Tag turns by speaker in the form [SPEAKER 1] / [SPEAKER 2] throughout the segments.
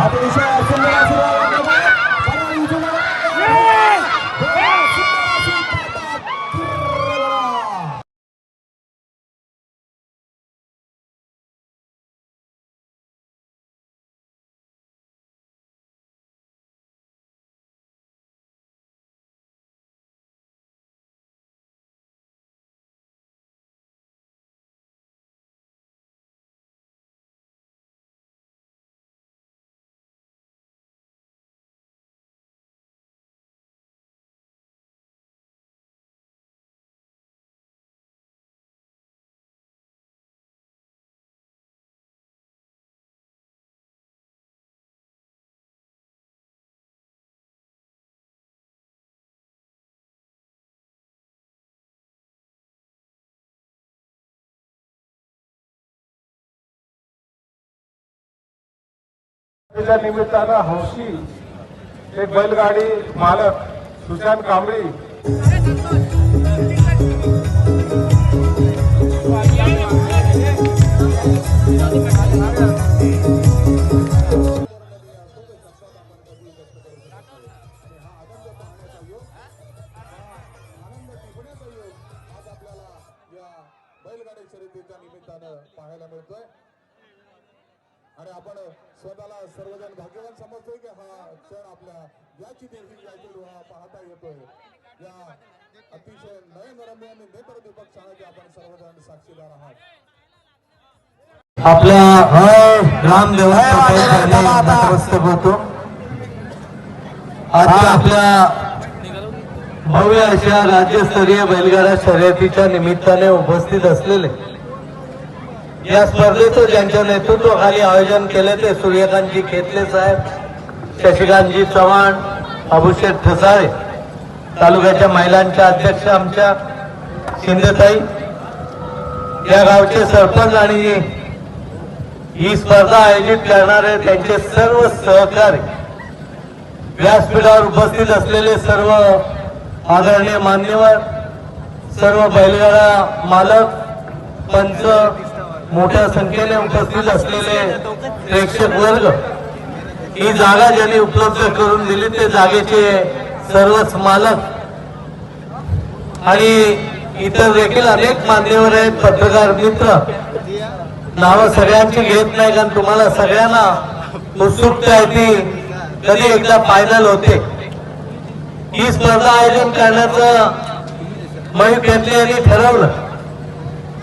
[SPEAKER 1] अतिशय सुंदर
[SPEAKER 2] त्याच्या निमित्तानं हौशी एक बैलगाडी मालक सुशांत कांबळी.
[SPEAKER 1] आज बैलगाडी शर्यतीच्या निमित्तानं पाहायला मिळतोय. आणि आपण स्वतःला सर्वजण भाग्यवान समजतोय की हा क्षण आपल्या याची देखील याची हा पाहता येतोय. या अतिशय नयनरम्य आणि नेत्रदीपक क्षणाचे आपण सर्वजण साक्षीदार आहात.
[SPEAKER 3] आपल्या रामदेव नतमस्तक होतो. आज आपल्या भव्य अशा राज्यस्तरीय बैलगाडा शर्यतीच्या निमित्ताने उपस्थित असलेले या स्पर्धेचं ज्यांच्या नेतृत्वाखाली आयोजन केले ते सूर्यकांतजी खेतले साहेब शशिकांतजी चव्हाण अभिषेक ठसाळे तालुक्याच्या महिलांच्या अध्यक्ष आमच्या शिंदेताई या गावचे सरपंच आणि ही स्पर्धा आयोजित करणारे त्यांचे सर्व सहकारी व्यासपीठावर उपस्थित असलेले सर्व आदरणीय मान्यवर सर्व बैलगाडा मालक पंच मोठ्या संख्येने उपस्थित असलेले प्रेक्षक वर्ग ही जागा ज्यांनी उपलब्ध करून दिली ते जागेचे सर्वच मालक आणि इतर देखील अनेक मान्यवर आहेत पत्रकार मित्र. नावं सगळ्यांची घेत नाही कारण तुम्हाला सगळ्यांना उत्सुकता आहे ती कधी एकदा फायनल होते. ही स्पर्धा आयोजन करण्याचं मयूर घेतले यांनी ठरवलं.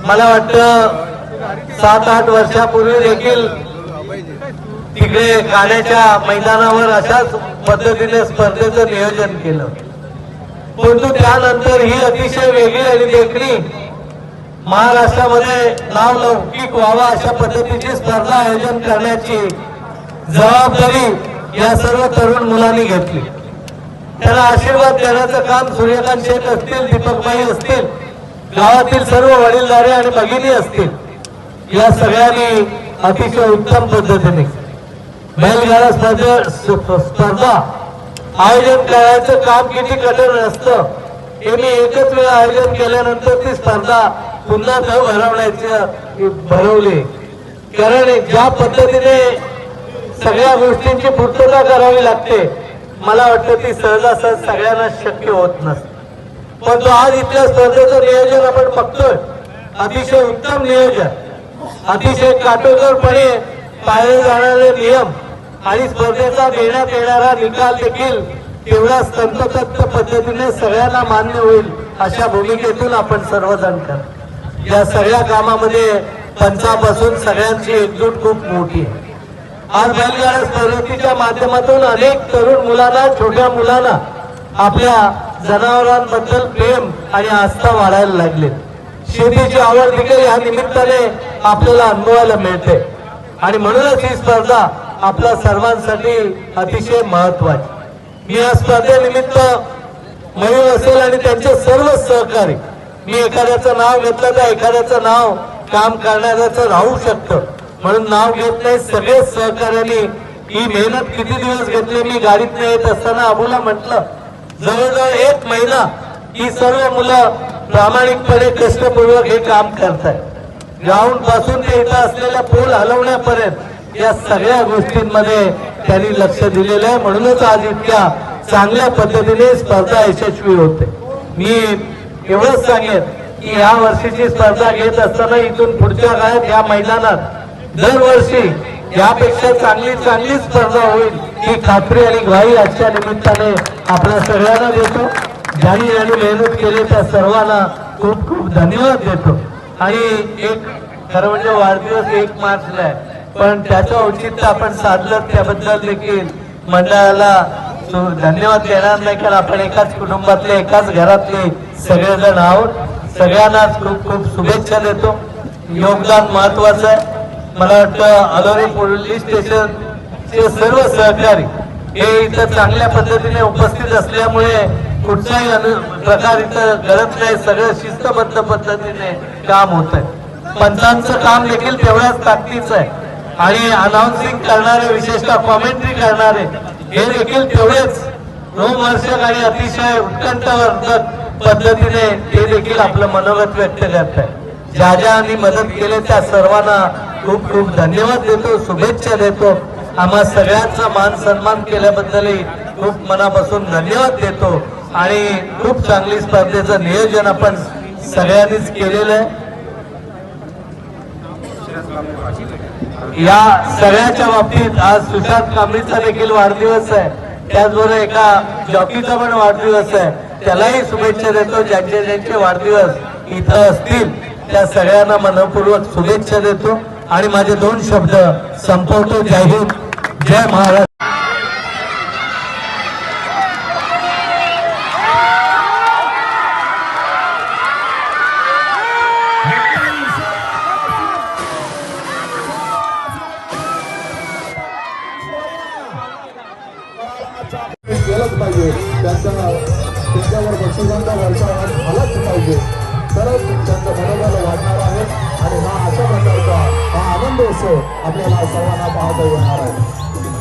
[SPEAKER 3] मला वाटतं सात आठ वर्षापूर्वी देखील तिकडे गाण्याच्या मैदानावर अशाच पद्धतीने स्पर्धेचं नियोजन केलं. परंतु त्यानंतर ही अतिशय वेगळी आणि देखणी महाराष्ट्रामध्ये नाव लौकिक व्हावा अशा पद्धतीची स्पर्धा आयोजन करण्याची जबाबदारी या सर्व तरुण मुलांनी घेतली. त्याला आशीर्वाद देण्याचं काम सूर्यकांत शेख असतील दीपकबाई असतील गावातील सर्व वडीलधारे आणि भगिनी असतील. या सगळ्यांनी अतिशय उत्तम पद्धतीने बैलगाडा स्पर्धा स्पर्धा आयोजन करायचं काम किती कठीण असतं हे मी एकच वेळा आयोजन केल्यानंतर ती स्पर्धा पुन्हा न भरवण्याची भरवली. कारण ज्या पद्धतीने सगळ्या गोष्टींची पूर्तता करावी लागते मला वाटतं ती सहजासहज सगळ्यांना शक्य होत नसते. पण तो आज इथल्या स्पर्धेचं नियोजन आपण बघतोय. अतिशय उत्तम नियोजन. अतिशय काटेकोरपणे पाळले जाणारे नियम आणि स्पर्धेचा देण्यात येणारा निकाल देखील तेवढ्याच तंतोतंत पद्धतीने सगळ्यांना मान्य होईल अशा भूमिकेतून आपण सर्वजण कर या सगळ्या कामामध्ये पंचापासून सगळ्यांची एकजूट खूप मोठी आहे. आज बैलगाडा स्पर्धेच्या माध्यमातून अनेक तरुण मुलांना छोट्या मुलांना आपल्या जनावरांबद्दल प्रेम आणि आस्था वाढायला लागले शेतीची आवड देखील या निमित्ताने आपल्याला अनुभवायला मिळते. आणि म्हणूनच ही स्पर्धा आपल्या सर्वांसाठी अतिशय महत्वाची. मी या स्पर्धेनिमित्त मयूर असेल आणि त्यांचे सर्व सहकारी मी एखाद्याचं नाव घेतलं तर एखाद्याचं नाव काम करणाऱ्याचं राहू शकतं. म्हणून नाव घेत नाही सगळे सहकार्याने ही मेहनत किती दिवस घेतली मी गाडीत येत असताना अबूला म्हटलं जवळजवळ एक महिना ही सर्व मुलं प्रामाणिकपणे कष्टपूर्वक हे काम करतायत ग्राउंडपासून ते इथं असलेल्या पूल हलवण्यापर्यंत या सगळ्या गोष्टींमध्ये त्यांनी लक्ष दिलेलं आहे. म्हणूनच आज इतक्या चांगल्या पद्धतीने स्पर्धा यशस्वी होते. मी एवढंच सांगेन की या वर्षीची स्पर्धा घेत असताना इथून पुढच्या काळात या मैदानात दरवर्षी यापेक्षा चांगली चांगली स्पर्धा होईल ही खात्री आणि ग्वाही आजच्या निमित्ताने आपल्या सगळ्यांना देतो. ज्यांनी यांनी मेहनत केली त्या सर्वांना खूप खूप धन्यवाद देतो. आणि एक खरं म्हणजे वाढदिवस एक मार्चला आहे. पण त्याचं औचित्य आपण साधलं त्याबद्दल देखील मंडळाला धन्यवाद देणार नाही कारण आपण एकाच कुटुंबातले एकाच घरातले सगळेजण आहोत. सगळ्यांनाच खूप खूप शुभेच्छा देतो. योगदान महत्वाचं आहे. मला वाटतं अलोरे पोलीस स्टेशनचे सर्व सहकारी हे इथं चांगल्या पद्धतीने उपस्थित असल्यामुळे कुठल्याही प्रकार इथं गरज नाही सगळं शिस्तबद्ध पद्धतीने काम होत आहे. पंचांचं काम देखील तेवढ्याच ताकदीचं आहे. आणि अनाउन्सिंग करणारे विशेषतः कॉमेंट्री करणारे हे देखील तेवढेच. रोमहर्षक आणि अतिशय उत्कंठवर्धक पद्धतीने ते देखील आपलं मनोगत व्यक्त करत आहे. ज्या ज्यांनी मदत केले त्या सर्वांना खूप खूप धन्यवाद देतो शुभेच्छा देतो. आम्हा सगळ्यांचा मान सन्मान केल्याबद्दलही खूप मनापासून धन्यवाद देतो. आणि खूप चांगली स्पर्धेचं नियोजन आपण सगळ्यांनीच केलेलं आहे. या सगळ्याच्या बाबतीत आज सुशांत कांबळीचा देखील वाढदिवस आहे. त्याचबरोबर एका जॉकीचा पण वाढदिवस आहे. त्यालाही शुभेच्छा देतो. ज्यांचे ज्यांचे वाढदिवस इथं असतील त्या सगळ्यांना मनपूर्वक शुभेच्छा देतो. आणि माझे दोन शब्द संपवतो. जय हिंद. जय महाराष्ट्र.
[SPEAKER 1] हा आपल्याला सर्वांना पाहता येणार आहे.